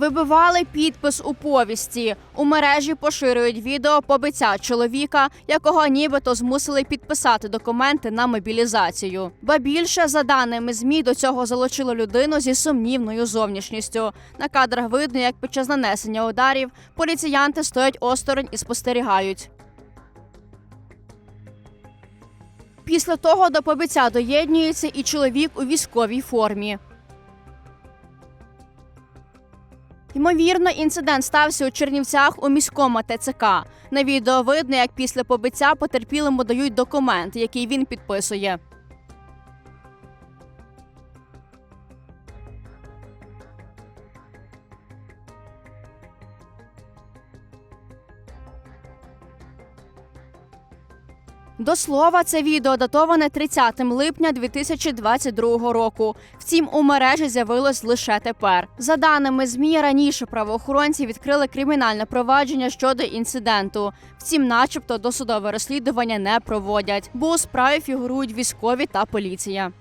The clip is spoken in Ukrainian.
Вибивали підпис у повісті. У мережі поширюють відео побиття чоловіка, якого нібито змусили підписати документи на мобілізацію. Ба більше, за даними змі, до цього залучило людину зі сумнівною зовнішністю. На кадрах видно, як під час нанесення ударів поліціянти стоять осторонь і спостерігають. Після того до побиття доєднюється і чоловік у військовій формі. Ймовірно, інцидент стався у Чернівцях у міському ТЦК. На відео видно, як після побиття потерпілому дають документ, який він підписує. До слова, це відео датоване 30 липня 2022 року. Втім, у мережі з'явилось лише тепер. За даними змі, раніше правоохоронці відкрили кримінальне провадження щодо інциденту. Втім, начебто, досудове розслідування не проводять, бо у справі фігурують військові та поліція.